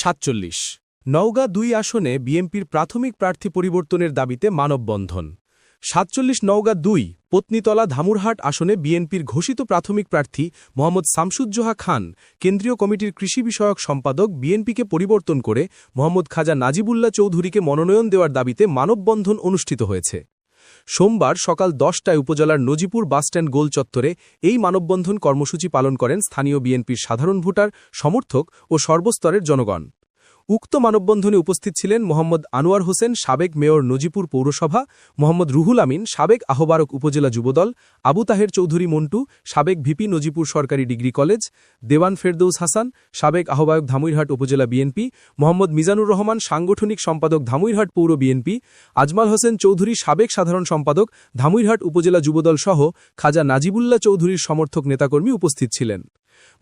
সাতচল্লিশ। নওগাঁ দুই আসনে বিএনপির প্রাথমিক প্রার্থী পরিবর্তনের দাবিতে মানববন্ধন। সাতচল্লিশ নওগাঁ দুই, পত্নীতলা ধামুরহাট আসনে বিএনপির ঘোষিত প্রাথমিক প্রার্থী মোহাম্মদ শামসুজ্জোহা খান, কেন্দ্রীয় কমিটির কৃষি বিষয়ক সম্পাদক বিএনপিকে পরিবর্তন করে মোহাম্মদ খাজা নাজিবুল্লাহ চৌধুরীকে মনোনয়ন দেওয়ার দাবিতে মানববন্ধন অনুষ্ঠিত হয়েছে। সোমবার সকাল দশটায় উপজেলার নজিপুর বাসস্ট্যান্ড গোল চত্বরে এই মানববন্ধন কর্মসূচি পালন করেন স্থানীয় বিএনপির সাধারণ ভোটার, সমর্থক ও সর্বস্তরের জনগণ। উক্ত মানববন্ধনে উপস্থিত ছিলেন মোহাম্মদ আনোয়ার হোসেন, সাবেক মেয়র নজিপুর পৌরসভা, মোহাম্মদ রুহুল আমিন, সাবেক আহ্বারক উপজেলা যুবদল, আবু তাহের চৌধুরী মন্টু, সাবেক ভিপি নজিপুর সরকারি ডিগ্রি কলেজ, দেওয়ান ফেরদৌস হাসান, সাবেক আহ্বায়ক ধামুইরহাট উপজেলা বিএনপি, মোহাম্মদ মিজানুর রহমান, সাংগঠনিক সম্পাদক ধামুইরহাট পৌর বিএনপি, আজমাল হোসেন চৌধুরী, সাবেক সাধারণ সম্পাদক ধামুইরহাট উপজেলা যুবদল সহ খাজা নাজিবুল্লাহ চৌধুরীর সমর্থক নেতাকর্মী উপস্থিত ছিলেন।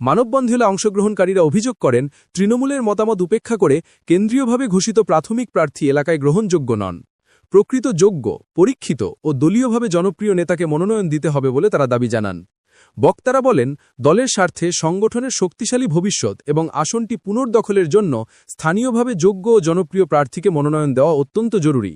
মানববন্ধনে অংশগ্রহণকারীরা অভিযোগ করেন, তৃণমূলের মতামত উপেক্ষা করে কেন্দ্রীয়ভাবে ঘোষিত প্রাথমিক প্রার্থী এলাকায় গ্রহণযোগ্য নন। প্রকৃত যোগ্য, পরীক্ষিত ও দলীয়ভাবে জনপ্রিয় নেতাকে মনোনয়ন দিতে হবে বলে তারা দাবি জানান। বক্তারা বলেন, দলের স্বার্থে সংগঠনের শক্তিশালী ভবিষ্যৎ এবং আসনটি পুনর্দখলের জন্য স্থানীয়ভাবে যোগ্য ও জনপ্রিয় প্রার্থীকে মনোনয়ন দেওয়া অত্যন্ত জরুরি।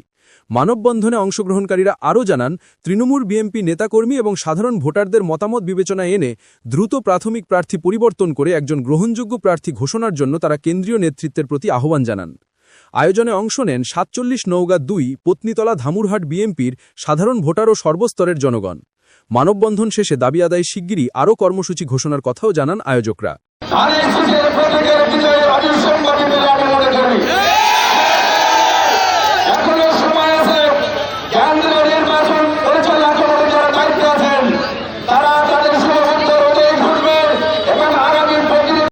মানববন্ধনে অংশগ্রহণকারীরা আরও জানান, তৃণমূল বিএনপি নেতাকর্মী এবং সাধারণ ভোটারদের মতামত বিবেচনায় এনে দ্রুত প্রাথমিক প্রার্থী পরিবর্তন করে একজন গ্রহণযোগ্য প্রার্থী ঘোষণার জন্য তারা কেন্দ্রীয় নেতৃত্বের প্রতি আহ্বান জানান। আয়োজনে অংশ নেন সাতচল্লিশ নৌগা দুই, পত্নীতলা ধামুরহাট বিএনপির সাধারণ ভোটার ও সর্বস্তরের জনগণ। মানববন্ধন শেষে দাবি আদায় শিগগিরই আরও কর্মসূচি ঘোষণার কথাও জানান আয়োজকরা।